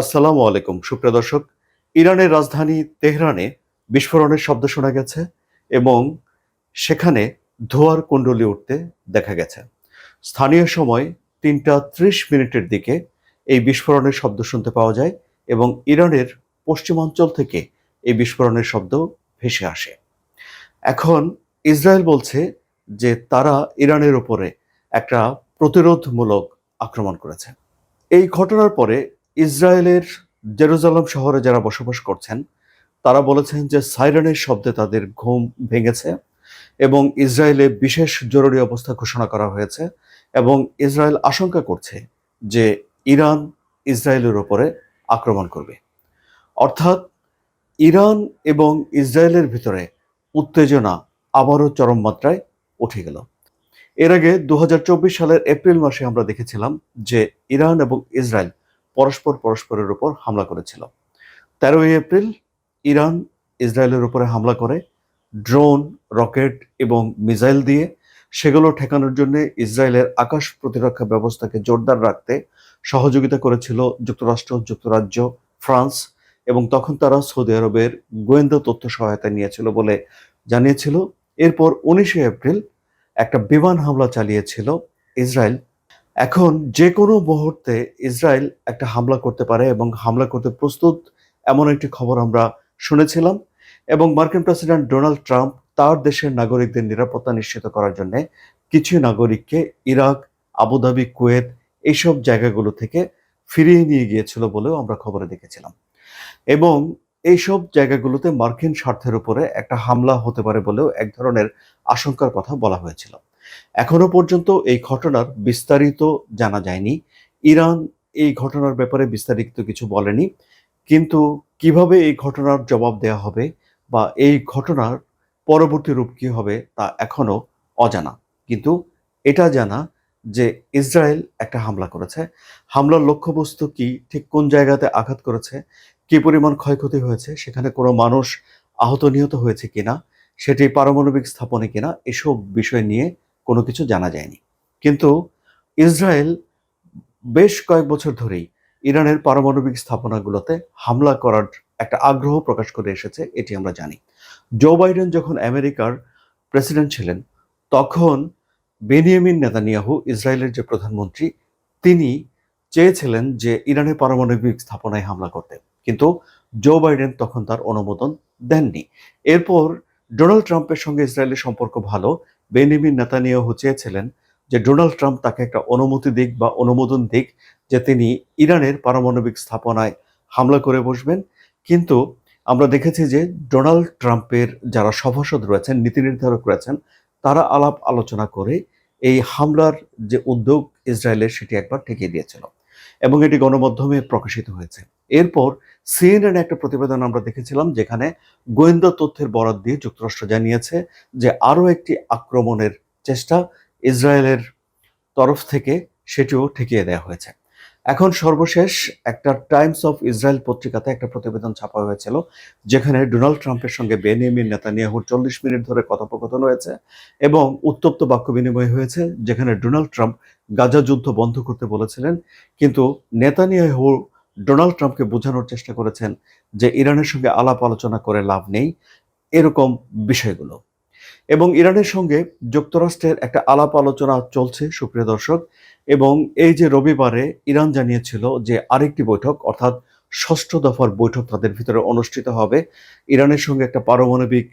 আসসালামু আলাইকুম। সুপ্রিয় দর্শক, ইরানের রাজধানী তেহরানে বিস্ফোরণের শব্দ শোনা গেছে এবং সেখানে ধোয়ার কুণ্ডলি উঠতে দেখা গেছে। স্থানীয় সময় তিনটা ত্রিশ মিনিটের দিকে এই বিস্ফোরণের শব্দ শুনতে পাওয়া যায় এবং ইরানের পশ্চিমাঞ্চল থেকে এই বিস্ফোরণের শব্দ ভেসে আসে। এখন ইসরায়েল বলছে যে তারা ইরানের উপরে একটা প্রতিরোধমূলক আক্রমণ করেছে। এই ঘটনার পরে ইসরায়েলের জেরুজালেম শহরে যারা বসবাস করছেন, তারা বলেছেন যে সাইরেনের শব্দে তাদের ঘুম ভেঙেছে এবং ইসরায়েলে বিশেষ জরুরি অবস্থা ঘোষণা করা হয়েছে এবং ইসরায়েল আশঙ্কা করছে যে ইরান ইসরায়েলের ওপরে আক্রমণ করবে। অর্থাৎ ইরান এবং ইসরায়েলের ভিতরে উত্তেজনা আবারও চরম মাত্রায় উঠে গেল। এর আগে দু হাজার চব্বিশ সালের এপ্রিল মাসে আমরা দেখেছিলাম যে ইরান এবং ইসরায়েল পরস্পর পরস্পরের উপর হামলা করেছিল। তেরোই এপ্রিল ইরান ইসরায়েলের উপরে হামলা করে, ড্রোন, রকেট এবং মিসাইল দিয়ে। সেগুলো ঠেকানোর জন্য ইসরায়েলের আকাশ প্রতিরক্ষা ব্যবস্থাকে জোরদার রাখতে সহযোগিতা করেছিল যুক্তরাষ্ট্র, যুক্তরাজ্য, ফ্রান্স এবং তখন তারা সৌদি আরবের গোয়েন্দা তথ্য সহায়তা নিয়েছিল বলে জানিয়েছিল। এরপর উনিশে এপ্রিল একটা বিমান হামলা চালিয়েছিল ইসরায়েল এখন যে কোনো মুহূর্তে ইসরায়েল একটা হামলা করতে পারে এবং হামলা করতে প্রস্তুত এমন একটি খবর আমরা শুনেছিলাম এবং মার্কিন প্রেসিডেন্ট ডোনাল্ড ট্রাম্প তার দেশের নাগরিকদের নিরাপত্তা নিশ্চিত করার জন্য কিছু নাগরিককে ইরাক, আবুধাবি, কুয়েত এইসব জায়গাগুলো থেকে ফিরিয়ে নিয়ে গিয়েছিল বলেও আমরা খবরে দেখেছিলাম। এবং এইসব জায়গাগুলোতে মার্কিন স্বার্থের উপরে একটা হামলা হতে পারে বলেও এক ধরনের আশঙ্কার কথা বলা হয়েছিল। এখনও পর্যন্ত এই ঘটনার বিস্তারিত জানা যায়নি। ইরান এই ঘটনার ব্যাপারে বিস্তারিত কিছু বলেনি। কিন্তু কীভাবে এই ঘটনার জবাব দেওয়া হবে বা এই ঘটনার পরবর্তী রূপ কি হবে তা এখনও অজানা। কিন্তু এটা জানা যে ইসরায়েল একটা হামলা করেছে। হামলার লক্ষ্যবস্তু কি, ঠিক কোন জায়গাতে আঘাত করেছে, কি পরিমাণ ক্ষয়ক্ষতি হয়েছে, সেখানে কোনো মানুষ আহত নিহত হয়েছে কিনা, সেটি পারমাণবিক স্থাপনে কিনা, এসব বিষয় নিয়ে কোনো কিছু জানা যায়নি। কিন্তু ইসরায়েল বেশ কয়েক বছর ধরেই ইরানের পারমাণবিক স্থাপনাগুলোতে হামলা করার একটা আগ্রহ প্রকাশ করে এসেছে, এটি আমরা জানি। জো বাইডেন যখন আমেরিকার প্রেসিডেন্ট ছিলেন, তখন বেনিয়ামিন নেতানিয়াহু, ইসরায়েলের যে প্রধানমন্ত্রী, তিনি চেয়েছিলেন যে ইরানের পারমাণবিক স্থাপনায় হামলা করতে। কিন্তু জো বাইডেন তখন তার অনুমোদন দেননি। এরপর ডোনাল্ড ট্রাম্পের সঙ্গে ইসরায়েলের সম্পর্ক ভালো বেনিমিন নেতানিয়াহু চেয়েছিলেন যে ডোনাল্ড ট্রাম্প তাকে একটা অনুমতি দিক বা অনুমোদন দিক, যে তিনি ইরানের পারমাণবিক স্থাপনায় হামলা করে বসবেন। কিন্তু আমরা দেখেছি যে ডোনাল্ড ট্রাম্পের যারা সভাসদ রয়েছেন, নীতি নির্ধারক রয়েছেন, তারা আলাপ আলোচনা করে এই হামলার যে উদ্যোগ ইসরায়েলের, সেটি একবার ঠেকিয়ে দিয়েছিল। এবং এটি গণমাধ্যমে প্রকাশিত হয়েছে। এরপর সিএনএন একটা প্রতিবেদন আমরা দেখেছিলাম, যেখানে গোয়েন্দা তথ্যের বরাদ দিয়ে যুক্তরাষ্ট্র জানিয়েছে যে আরও একটি আক্রমণের চেষ্টা ইসরায়েলের তরফ থেকে সেটিও ঠেকিয়ে দেওয়া হয়েছে। এখন সর্বশেষ একটা টাইমস অফ ইসরায়েল পত্রিকাতে একটা প্রতিবেদন ছাপা হয়েছিল, যেখানে ডোনাল্ড ট্রাম্পের সঙ্গে বেনিয়ামিন নেতানিয়াহুর চল্লিশ মিনিট ধরে কথোপকথন হয়েছে এবং উত্তপ্ত বাক্য বিনিময় হয়েছে, যেখানে ডোনাল্ড ট্রাম্প গাজা যুদ্ধ বন্ধ করতে বলেছিলেন। কিন্তু নেতানিয়াহু ডোনাল্ড ট্রাম্পকে বোঝানোর চেষ্টা করেছেন যে ইরানের সঙ্গে আলাপ আলোচনা করে লাভ নেই। এরকম বিষয়গুলো। এবং ইরানের সঙ্গে যুক্তরাষ্ট্রের একটা আলাপ আলোচনা চলছে, সুপ্রিয় দর্শক। এবং এই যে রবিবারে ইরান জানিয়েছিল যে আরেকটি বৈঠক, অর্থাৎ ষষ্ঠ দফার বৈঠক তাদের ভিতরে অনুষ্ঠিত হবে। ইরানের সঙ্গে একটা পারমাণবিক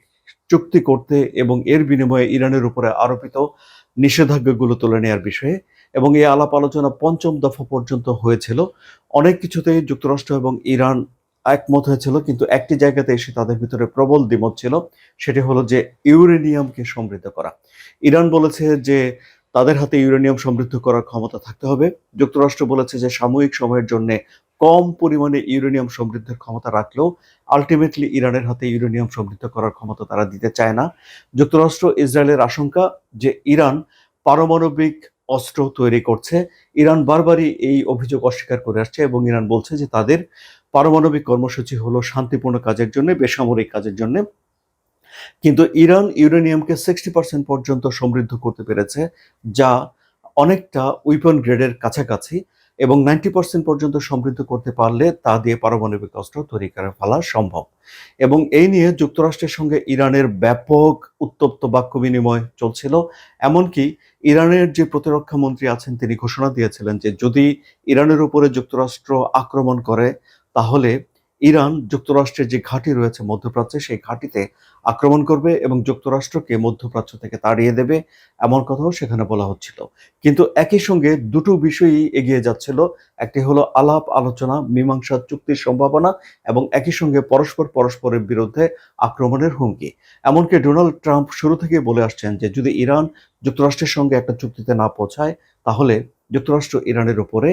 চুক্তি করতে এবং এর বিনিময়ে ইরানের উপরে আরোপিত নিষেধাজ্ঞাগুলো তুলে নেওয়ার বিষয়ে। এবং এই আলাপ আলোচনা পঞ্চম দফা পর্যন্ত হয়েছিল। অনেক কিছুতেই যুক্তরাষ্ট্র এবং ইরান একমত হয়েছিল, কিন্তু একটি জায়গাতে এসে তাদের ভিতরে প্রবল দ্বিমত ছিল, সেটি হলো যে ইউরেনিয়ামকে সমৃদ্ধ করা। ইরান বলেছে যে তাদের হাতে ইউরেনিয়াম সমৃদ্ধ করার ক্ষমতা থাকতে হবে। যুক্তরাষ্ট্র বলেছে যে সাময়িক সময়ের জন্য কম পরিমাণে ইউরেনিয়াম সমৃদ্ধের ক্ষমতা রাখলেও আলটিমেটলি ইরানের হাতে ইউরেনিয়াম সমৃদ্ধ করার ক্ষমতা তারা দিতে চায় না। যুক্তরাষ্ট্র ইসরায়েলের আশঙ্কা যে ইরান পারমাণবিক অস্ত্র তৈরি করছে। ইরান বারবারই এই অভিযোগ অস্বীকার করে আসছে এবং ইরান বলছে যে তাদের পারমাণবিক কর্মসূচি হলো শান্তিপূর্ণ কাজের জন্য, বেসামরিক কাজের জন্য। কিন্তু ইরান ইউরেনিয়ামকে সিক্সটি পার্সেন্ট পর্যন্ত সমৃদ্ধ করতে পেরেছে, যা অনেকটা উইপন গ্রেডের কাছাকাছি এবং নাইনটি পার্সেন্ট পর্যন্ত সমৃদ্ধ করতে পারলে তা দিয়ে পারমাণবিক অস্ত্র তৈরি করে ফেলা সম্ভব। এবং এই নিয়ে যুক্তরাষ্ট্রের সঙ্গে ইরানের ব্যাপক উত্তপ্ত বাক্য বিনিময় চলছিল, এমনকি ইরানের যে প্রতিরক্ষা মন্ত্রী আছেন তিনি ঘোষণা দিয়েছিলেন যে যদি ইরানের উপরে যুক্তরাষ্ট্র আক্রমণ করে তাহলে ইরান যুক্তরাষ্ট্রের যে ঘাঁটি রয়েছে মধ্যপ্রাচ্যে, সেই ঘাঁটিতে আক্রমণ করবে এবং যুক্তরাষ্ট্রকে মধ্যপ্রাচ্য থেকে তাড়িয়ে দেবে, এমন কথাও সেখানে বলা হচ্ছিল। কিন্তু একই সঙ্গে দুটো বিষয়ই এগিয়ে যাচ্ছিল। একটি হলো আলাপ আলোচনা, মীমাংসা চুক্তির সম্ভাবনা এবং একই সঙ্গে পরস্পর পরস্পরের বিরুদ্ধে আক্রমণের হুমকি। এমনকি ডোনাল্ড ট্রাম্প শুরু থেকে বলে আসছেন যে, যদি ইরান যুক্তরাষ্ট্রের সঙ্গে একটা চুক্তিতে না পৌঁছায়, তাহলে যুক্তরাষ্ট্র ইরানের উপরে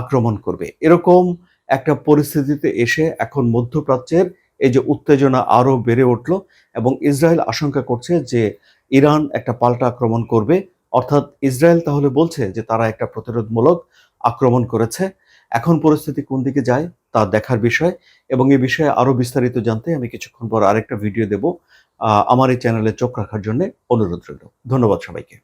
আক্রমণ করবে। এরকম একটা পরিস্থিতিতে এসে এখন মধ্যপ্রাচ্যের এই যে উত্তেজনা আরও বেড়ে উঠল এবং ইসরায়েল আশঙ্কা করছে যে ইরান একটা পাল্টা আক্রমণ করবে। অর্থাৎ ইসরায়েল তাহলে বলছে যে তারা একটা প্রতিরোধমূলক আক্রমণ করেছে। এখন পরিস্থিতি কোন দিকে যায় তা দেখার বিষয় এবং এই বিষয়ে আরও বিস্তারিত জানতে আমি কিছুক্ষণ পর আরেকটা ভিডিও দেব আমার এই চ্যানেলে চোখ রাখার জন্য অনুরোধ রইল। ধন্যবাদ সবাইকে।